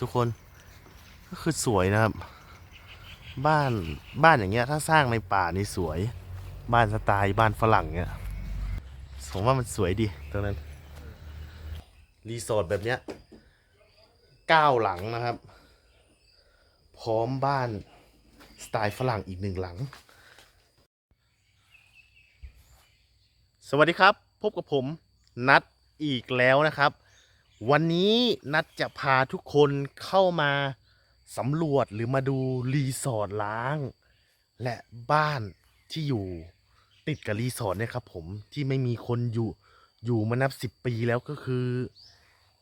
ทุกคนก็คือสวยนะครับ บ้านบ้านอย่างเงี้ย ถ้าสร้างในป่านี่สวย บ้านสไตล์บ้านฝรั่งเงี้ยผมว่ามันสวยดีตรงนั้น รีสอร์ทแบบเนี้ยเก้าหลังนะครับ พร้อมบ้านสไตล์ฝรั่งอีกหนึ่งหลัง สวัสดีครับ พบกับผมนัดอีกแล้วนะครับ วันนี้นัดจะพาทุกคนเข้ามาสำรวจหรือมาดูรีสอร์ทล้าง และบ้านที่อยู่ติดกับรีสอร์ทเนี่ยครับผมที่ไม่มีคนอยู่อยู่มานับสิบปีแล้วก็คือ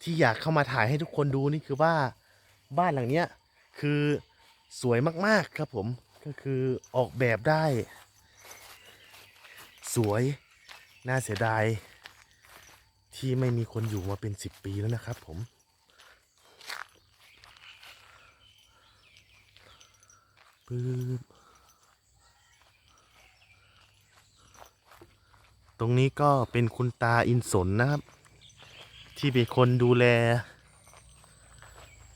ที่อยากเข้ามาถ่ายให้ทุกคนดูนี่คือว่าบ้านหลังเนี้ยคือสวยมากๆครับผมก็คือออกแบบได้ สวยน่าเสียดาย ที่ไม่มีคนอยู่มาเป็นสิบปีแล้วนะครับผม ปึ๊บ ตรงนี้ก็เป็นคุณตาอินสนนะครับ ที่เป็นคนดูแล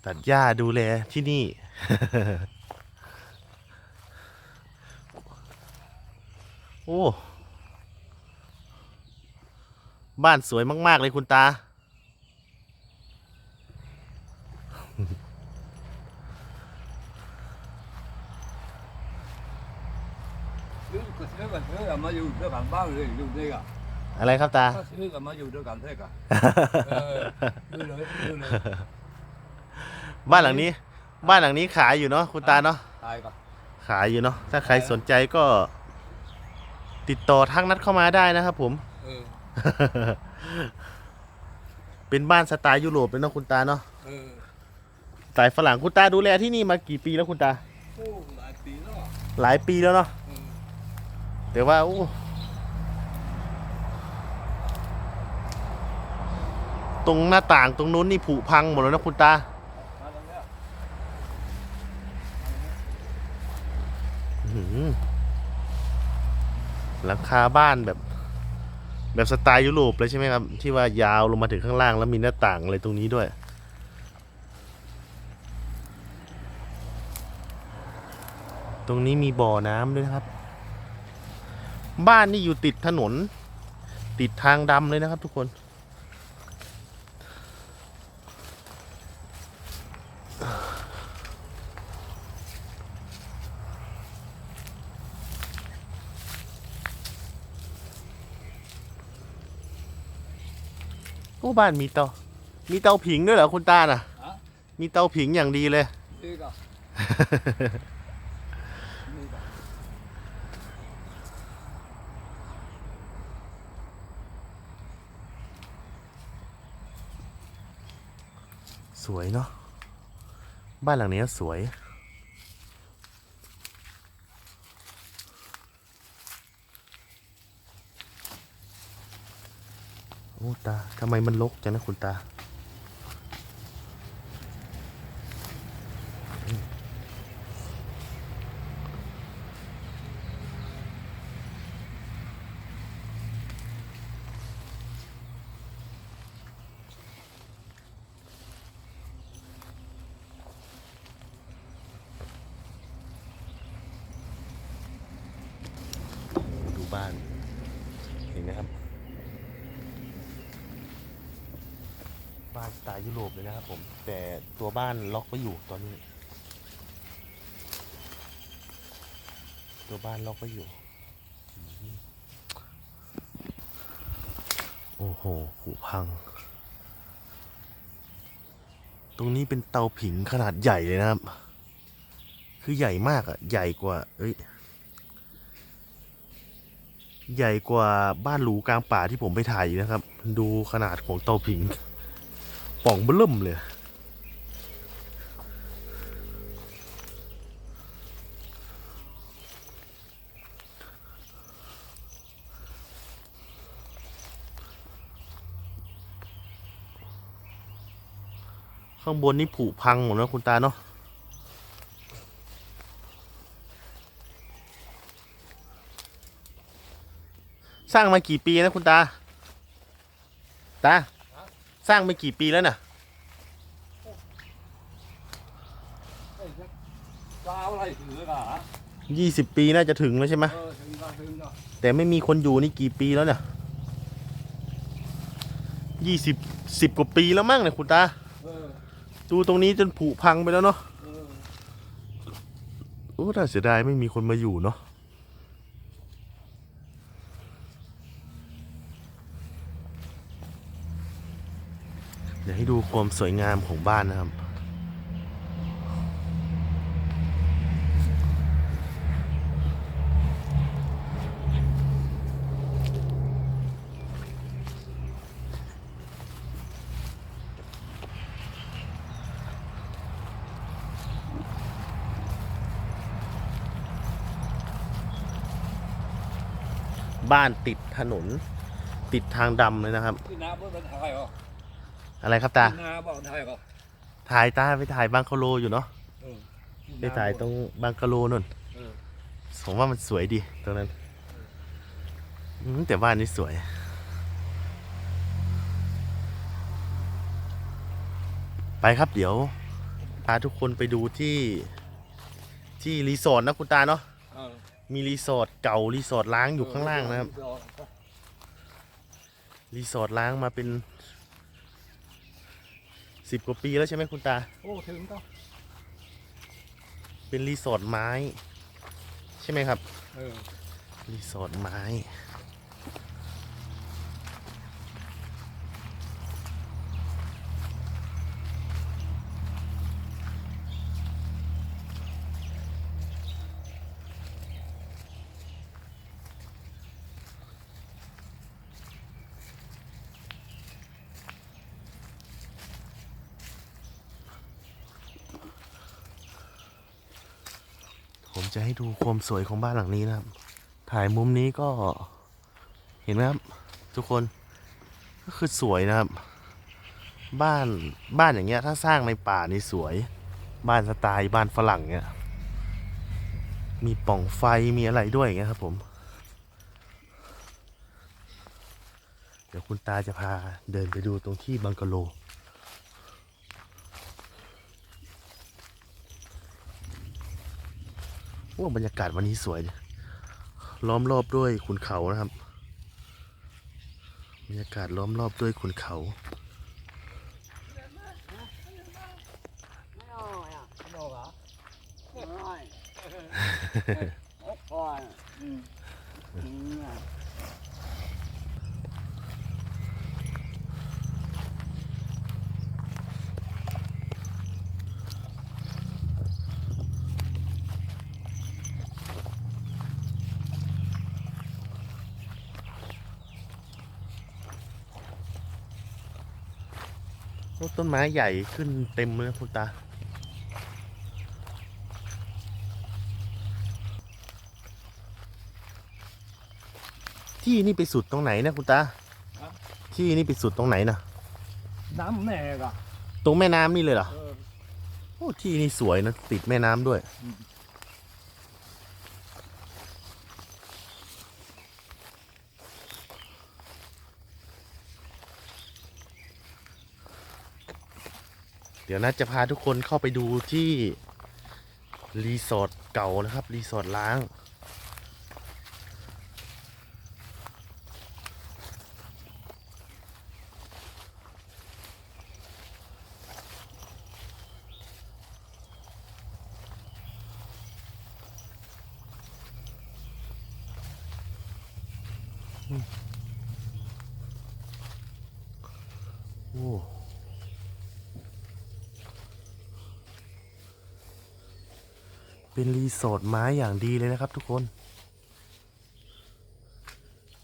ตัดหญ้าดูแลที่นี่โอ้ บ้านสวยมาก ๆ เลยคุณตา ซื้อก็ซื้อก็ซื้ออะมาอยู่ด้วยกันบ้างเลยอยู่ด้วยกันอะไรครับตาถ้าซื้อก็มาอยู่ด้วยกันเถอะกันเออดูเลยดูเลยบ้านหลังนี้ บ้านหลังนี้ขายอยู่เนาะคุณตาเนาะตายกันขายอยู่เนาะถ้าใครสนใจก็ ติดต่อทักนัดเข้ามาได้นะครับผม เออ เป็นบ้านสไตล์ยุโรปเลยเนาะคุณตาเนาะเออสไตล์ฝรั่งคุณตาดูแลที่นี่มากี่ปีแล้วคุณตา โอ้หลายปีแล้วอะหลายปีแล้วเนาะ เออแต่ว่าอู้ตรงหน้าต่างตรงนู้นนี่ผุพังหมดแล้วนะคุณตา มาตรงเนี้ยอื้อหือหลังคาบ้านแบบ แบบสไตล์ยุโรปเลยใช่ไหมครับ ที่ว่ายาวลงมาถึงข้างล่างแล้วมีหน้าต่างอะไรตรงนี้ด้วย ตรงนี้มีบ่อน้ำด้วยนะครับ บ้านนี่อยู่ติดถนน ติดทางดำเลยนะครับทุกคน อ้บ้านมีเตา มีเตาผิงด้วยเหรอคุณตาน่ะ ฮะมีเตาผิงอย่างดีเลยซื้อกันนี่กันสวยเนาะบ้านหลังนี้สวย โอ้ตาทำไมมันรกจังนะคุณตา โอ้โหดูบ้าน เห็นไหมครับ บ้านสไตล์ยุโรปเลยนะครับผม แต่ตัวบ้านล็อกไว้อยู่ตอนนี้ ตัวบ้านล็อกไว้อยู่ โอ้โหผุพัง ตรงนี้เป็นเตาผิงขนาดใหญ่เลยนะครับ คือใหญ่มากอะใหญ่กว่า เอ้ยใหญ่กว่าบ้านหรูกลางป่าที่ผมไปถ่ายอยู่นะครับ ดูขนาดของเตาผิง ป่องเบิ่มเลยข้างบนนี่ผุพังหมดแล้วคุณตาเนาะสร้างมากี่ปีนะคุณตา ตา สร้างมากี่ปีแล้วน่ะไอ้สักเจ้าอะไรถือกันฮะยี่สิบปีน่าจะถึงแล้วใช่ไหมเออถึงก็ถึงก็แต่ไม่มีคนอยู่นี่กี่ปีแล้วเนี่ยยี่สิบสิบกว่าปีแล้วมั้งเนี่ยคุณตา เออดูตรงนี้จนผุพังไปแล้วเนาะ เออ โอ้น่าเสียดายไม่มีคนมาอยู่เนาะเดี๋ยวให้ดู ความสวยงามของบ้านนะครับ บ้านติดถนน ติดทางดำเลยนะครับ ออะไรครับตาที่น้าบ่เป็นไทยเหรอถ่ายตาไปถ่ายบังคาโลอยู่เนาะเออที่ไปถ่ายตรงบังคาโลนั่นเออผมว่ามันสวยดีตรงนั้นอืมแต่บ้านนี้สวยไปครับเดี๋ยว พาทุกคนไปดูที่ที่รีสอร์ทนะคุณตาเนาะเออมีรีสอร์ทเก่ารีสอร์ทล้างอยู่ข้างล่างนะครับ รีสอร์ทล้างมาเป็น สิบกว่าปีแล้วใช่ไหมคุณตา โอ้ถึงก็เป็นรีสอร์ทไม้ ใช่ไหมครับ เออ รีสอร์ทไม้ ดูความสวยของบ้านหลังนี้นะครับ ถ่ายมุมนี้ก็เห็นไหมครับ ทุกคนก็คือสวยนะครับ บ้านบ้านอย่างเงี้ย ถ้าสร้างในป่านี่สวย บ้านสไตล์บ้านฝรั่งเงี้ย มีป่องไฟมีอะไรด้วยอย่างเงี้ยครับ ผม เดี๋ยวคุณตาจะพาเดินไปดูตรงที่บังกะโล ว่าบรรยากาศวันนี้สวยล้อมรอบด้วยขุนเขานะครับ บรรยากาศล้อมรอบด้วยขุนเขา ต้นไม้ใหญ่ขึ้นเต็มเลยนะคุณตา ที่นี่ไปสุดตรงไหนนะคุณตา ที่นี่ไปสุดตรงไหนนะน้ำแม่ก็ตรงแม่น้ำนี่เลยเหรอเออโอ้ที่นี่สวยนะติดแม่น้ำด้วย เดี๋ยวนะจะพาทุกคนเข้าไปดูที่รีสอร์ทเก่านะครับรีสอร์ทล้าง เป็นรีสอร์ทไม้อย่างดีเลยนะครับทุกคน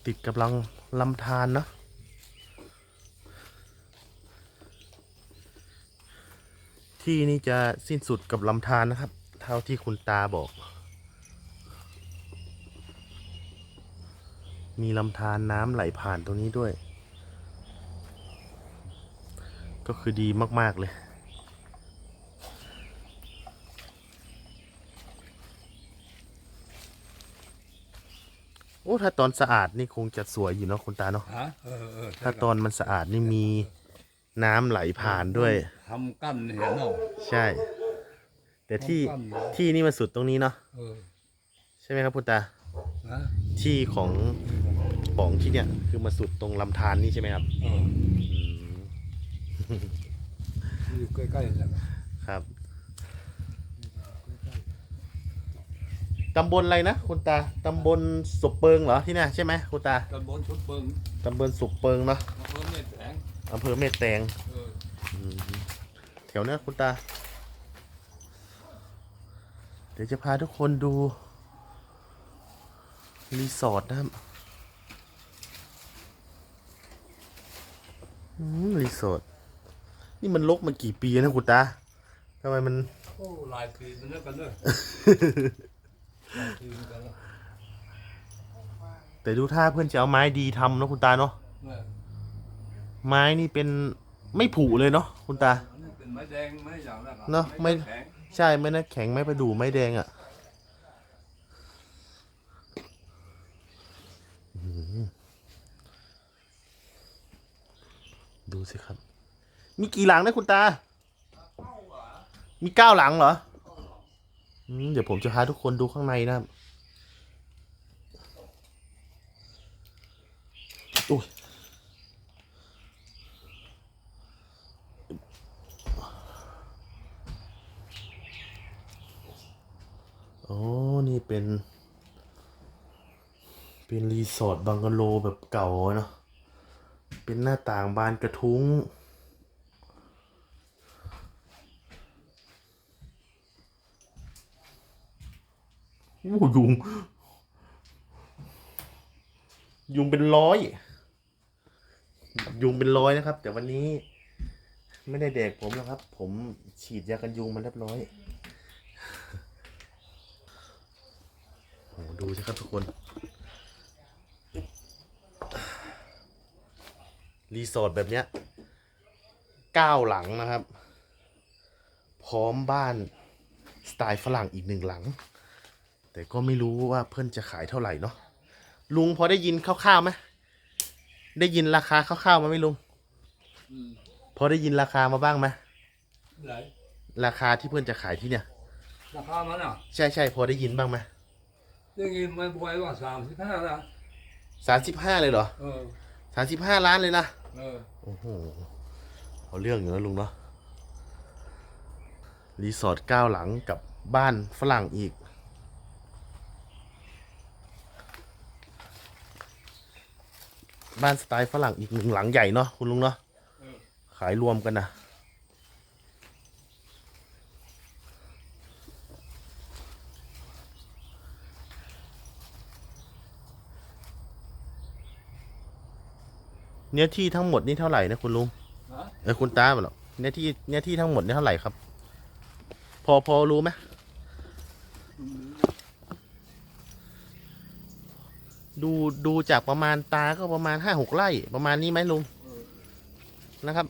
ติดกับลังลำธารนะที่นี่จะสิ้นสุดกับลำธารนะครับ เท่าที่คุณตาบอก มีลำธารน้ำไหลผ่านตรงนี้ด้วย ก็คือดีมาก ๆ เลย ถ้าตอนสะอาดนี่คงจะสวยอยู่เนาะคุณตาเนาะฮะเออเออถ้าตอนมันสะอาดนี่มีน้ำไหลผ่านด้วย ทำกั้นเห็นเนาะ ใช่ แต่ที่ปั๊มๆนะที่นี่มันสุดตรงนี้เนาะเออใช่ไหมครับคุณตานะที่ของป๋องที่เนี่ยคือมาสุดตรงลำธารนี่ใช่ไหมครับเอออืมอยู่ใกล้ๆนั่นแหละ ครับ ตำบลอะไรนะคุณตา ตำบลสุบเปิงเหรอที่เนี่ยใช่ไหมคุณตา ตำบลชุดเปิงตำบลสุบเปิงเนาะอำเภอแม่แตงอำเภอเมตแตงเอออืมแถวเนี้ยคุณตา เดี๋ยวจะพาทุกคนดู รีสอร์ทนะครับอืมรีสอร์ทนี่มันลกมันกี่ปีแล้วนะคุณตาทำไมมัน โอ้หลายปีมันเลิกกันเนอะหลายปีเหมือนกัน แล้วแต่ดูท่าเพื่อนจะเอาไม้ดีทำเนอะคุณตาเนาะเออไม้นี่เป็นไม่ผุเลยเนาะคุณตาอันนี้เป็นไม้แดงไม้อย่างนั้นเนอะไม่แข็งใช่ไม้นะแข็งไม้ประดู่ไม้แดงอะ่ะอื้อหือดูสิครับ มีกี่หลังนะคุณตา มีเก้าหลังเหรออืม เดี๋ยวผมจะพาทุกคนดูข้างในนะครับอุ้ยโอ้ นี่เป็น เป็นรีสอร์ทบังกะโลแบบเก่าเนาะ เป็นหน้าต่างบานกระทุ้ง โอ้ยุง ยุงเป็นร้อย ยุงเป็นร้อยนะครับ แต่วันนี้ไม่ได้แดกผมแล้วครับ ผมฉีดยากันยุงมาเรียบร้อยโอ้ดูสิครับทุกคน รีสอร์ทแบบเนี้ยเก้าหลังนะครับ พร้อมบ้านสไตล์ฝรั่งอีกหนึ่งหลัง แต่ก็ไม่รู้ว่าเพื่อนจะขายเท่าไหร่เนาะลุงพอได้ยินคร่าวๆไหมได้ยินราคาคร่าวๆมาไหมลุงอืมพอได้ยินราคามาบ้างไหมไหนราคาที่เพื่อนจะขายที่เนี่ย ราคามันอะใช่ใช่พอได้ยินบ้างไหมได้ยินมันบวยว่าสามสิบห้านะสามสิบห้าเลยเหรอเออสามสิบห้าล้านเลยนะเออโอ้โหเอาเรื่องอยู่นะลุงเนาะรีสอร์ทเก้าหลังกับบ้านฝรั่งอีก บ้านสไตล์ฝรั่งอีกหนึ่งหลังใหญ่เนาะคุณลุงเนาะเออขายรวมกันนะเนื้อที่ทั้งหมดนี่เท่าไหร่นะคุณลุงฮะเออคุณตาเปล่าเนื้อที่เนื้อที่ทั้งหมดนี่เท่าไหร่ครับ พอพอรู้ไหม อืม ดูดูจากประมาณตาก็ประมาณห้าหกไร่ประมาณนี้ไหมลุงเออนะครับ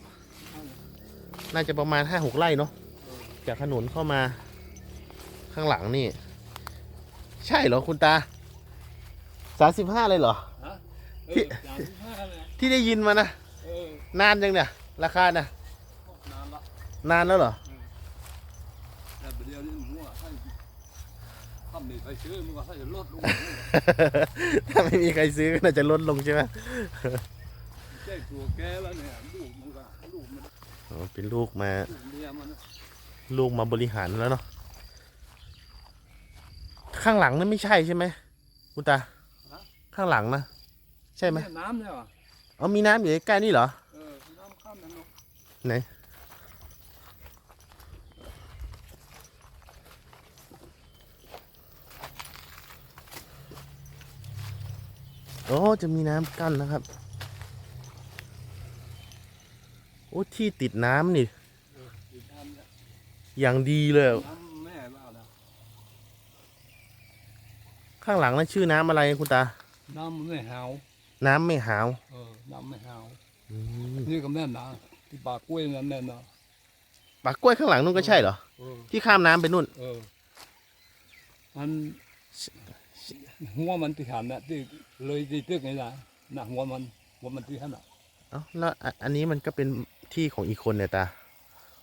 น่าจะประมาณห้าหกไร่เนาะเออจากถนนเข้ามาข้างหลังนี่ ใช่เหรอคุณตาสามสิบห้าเลยเหรอฮะเอที่อสามสิบห้าเลยที่ได้ยินมานะเออนานยังเนี่ย ราคานะนานละนานแล้วเหรอ แต่เดี๋ยวนี้หัวให้ถ้า มีใครซื้อมันก็ให้ลดลงถ้าไม่มีใครซื้อก็น่าจะลดลงใช่ไหมแจ้งตัวแกแล้วเนี่ยลูกมันก็ลูกมันอ๋อเป็นลูกมาลูกเมียมันนะลูกมาบริหารแล้วเนาะข้างหลังนั่นไม่ใช่ใช่ไหมคุณตาข้างหลังนะใช่ไหมเนี่ยน้ำเนี่ยว่ะอ๋อมีน้ำอยู่ใกล้ๆนี่เหรอ เออน้ำข้ามนั่นเนาะไหน โอ้จะมีน้ำกั้นนะครับ โอ้ที่ติดน้ำนี่เอออีกน้ำเนี่ยอย่างดีเลยอะน้ำแม่บ้านะข้างหลังนั่นชื่อน้ำอะไรคุณตา น้ำไม่หาว น้ำไม่หาวเออน้ำไม่หาวอืมนี่ก็แม่นนะที่ปากกล้วยนั่นแน่นนะปากกล้วยข้างหลังนู่นก็ใช่เหรอเออที่ข้ามน้ำไปนู่นเออมันหัวมันที่หันน่ะที่ เลยที่ตึกไงล่ะน่ะหัวมันหัวมันที่หันน่ะเอ้าแล้วอันอันนี้มันก็เป็นที่ของอีกคนเนี่ยตา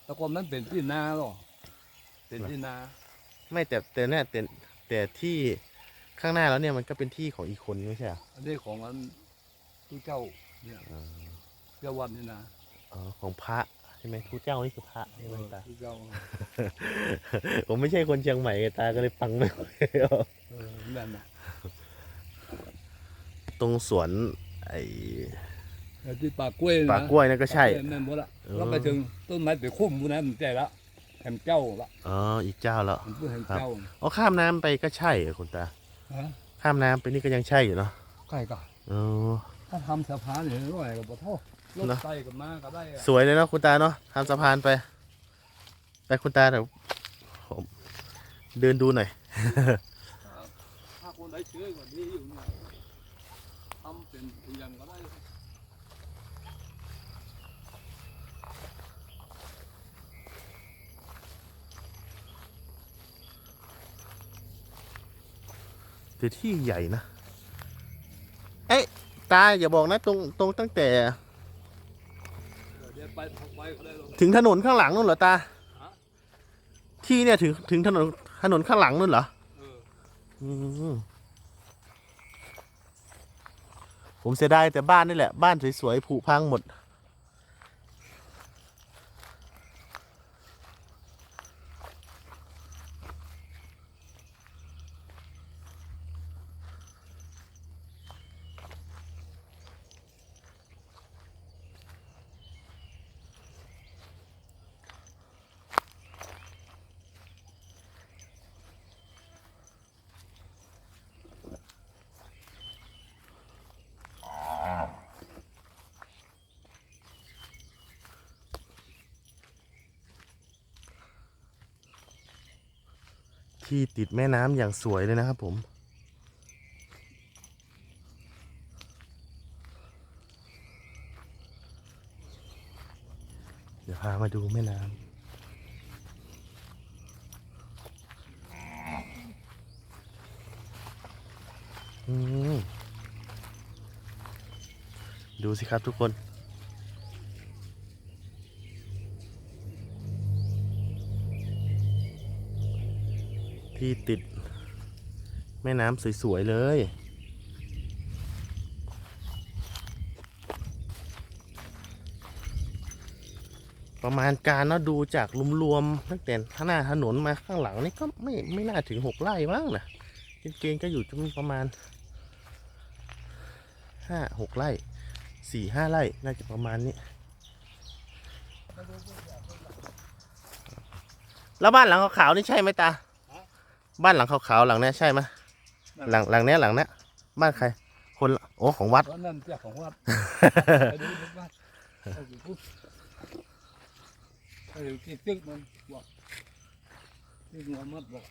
แล้วก็มันเป็นที่นาหรอเป็นที่นาไม่แต่แต่เนี่ยแต่แต่ที่ข้างหน้าแล้วเนี่ยมันก็เป็นที่ของอีกคนไม่ใช่เหรออันนี้ของอันผู้เจ้าเนี่ยเจ้าวันนี่นะอ๋อของพระใช่ไหมทูตเจ้านี่คือพระใช่ไหมตาผู้เจ้า ผมไม่ใช่คนเชียงใหม่ไงตาก็เลยฟังไม่ค่อยออก เออนั่นนะ ตรงสวนไอ้ไอ้ที่ป่ากล้วยนะป่ากล้วยนั่นก็ใช่ป่ากล้วยนั่นหมดละเออแล้วไปถึงต้นไม้ไปคุ้มพวกนั้นมันใจละแหมเจ้าละอ๋ออีกเจ้าแล้วมันพูดแหมครับเจ้าอ๋อข้ามน้ำไปก็ใช่เหรอคุณตาฮะข้ามน้ำไปนี่ก็ยังใช่อยู่เนาะใกล้ก็อ๋อถ้าทำสะพานอย่างนี้ร่อยกับบ่เท่ารถเนอะไฟกับมาก็ได้อะสวยเลยเนาะคุณตาเนาะทำสะพานไปไปคุณตาเดี๋ยวผมเดินดูหน่อยถ้าคนได้เชื้อก็ดีอยู่เนี่ย ทำเป็นอย่างก็ได้แต่ที่ใหญ่นะ เอ๊ะ ตาอย่าบอกนะตรงตรงตั้งแต่ เดี๋ยวไปทางไปก็ได้หรอกถึงถนนข้างหลังนู่นเหรอตาฮะที่เนี่ยถึงถึงถนนถนนข้างหลังนู่นเหรอ เออ อืม ผมเสียดายแต่บ้านนี่แหละ บ้านสวยๆผุพังหมด ที่ติดแม่น้ำอย่างสวยเลยนะครับผมเดี๋ยวพามาดูแม่น้ำดูสิครับทุกคน ที่ติดแม่น้ำสวย ๆ เลย ประมาณการเนาะดูจากรวมๆตั้งแต่ข้างหน้าถนนมาข้างหลังนี่ก็ไม่ไม่น่าถึงหกไร่บ้างนะเกณฑ์ๆก็อยู่ที่ประมาณห้าหกไร่สี่ห้าไร่น่าจะประมาณนี้ แล้วบ้านหลังขาวๆนี่ใช่ไหมตา บ้านหลังขาวๆหลังเนี้ยใช่ไหมหลังหลังเนี้ยหลังเนี้ยบ้านใคร คนละโอ้ของวัดเพราะนั่นเจ้าของวัดไปดูที่วัดเอาไปพูดไปดูที่ตึกมันบอกที่หัวมัดบอก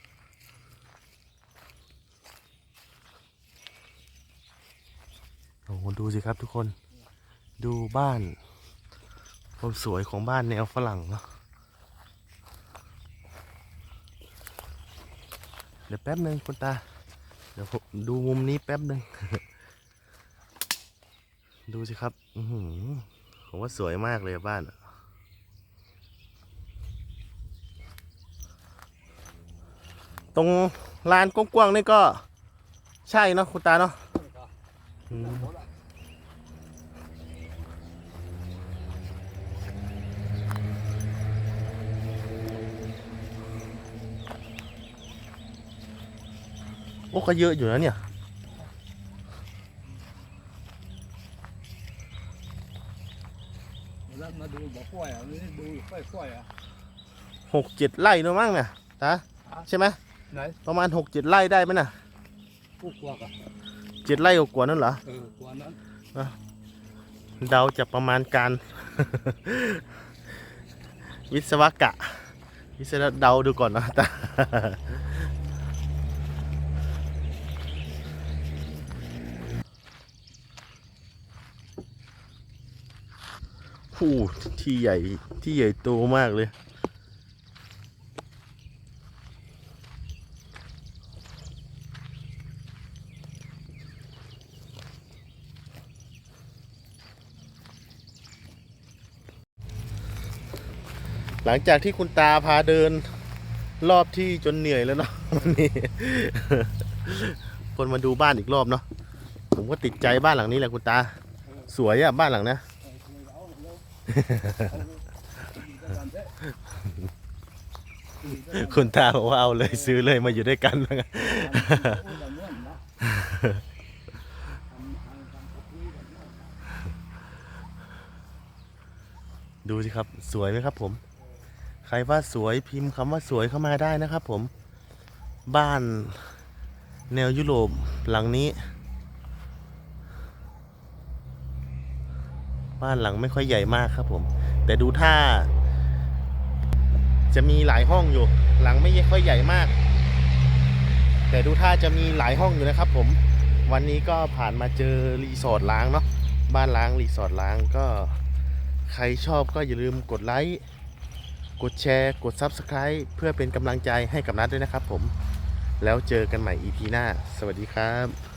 โอ้โหดูสิครับทุกคน ดูบ้านความสวยของบ้านแนวฝรั่งเนาะ เดี๋ยวแป๊บหนึ่งคุณตา เดี๋ยวผมดูมุมนี้แป๊บหนึ่ง ดูสิครับอือหือผมว่าสวยมากเลยบ้านตรงลานกว้างๆนี่ก็ใช่เนาะคุณตาเนาะ โอ้ก็เยอะอยู่นะเนี่ย แล้วมาดูบอกฝ้อยอะนี่ดูฝ้อยฝ้อยอะ หกเจ็ดไร่เนอะมั้งเนี่ยตาใช่ไหมไหนประมาณหกเจ็ดไร่ได้ไหมน่ะผู้กลัวกันเจ็ดไร่กว่าๆนั่นเหรอ เออกลัวนั้นเดาจะประมาณการ วิศวกะ วิศวะเดาดูก่อนนะตา ผู้ที่ใหญ่ที่ใหญ่โตมากเลย หลังจากที่คุณตาพาเดินรอบที่จนเหนื่อยแล้วเนาะวันนี้ คนมาดูบ้านอีกรอบเนาะผมก็ติดใจบ้านหลังนี้แหละคุณตา สวยอะบ้านหลังนี้ คุณตาบอกว่าเอาเลยซื้อเลยมาอยู่ด้วยกันดูสิครับ สวยไหมครับผม ใครว่าสวยพิมพ์คำว่าสวยเข้ามาได้นะครับผม บ้านแนวยุโรปหลังนี้ บ้านหลังไม่ค่อยใหญ่มากครับผม แต่ดูท่า จะมีหลายห้องอยู่ หลังไม่ค่อยใหญ่มาก แต่ดูท่าจะมีหลายห้องอยู่นะครับ ผม วันนี้ก็ผ่านมาเจอรีสอร์ทล้างเนาะบ้านล้างรีสอร์ทล้างก็ ใครชอบก็อย่าลืมกดไลค์กดแชร์กด Subscribe เพื่อเป็นกำลังใจให้กับนัดด้วยนะครับผม แล้วเจอกันใหม่ EP หน้า สวัสดีครับ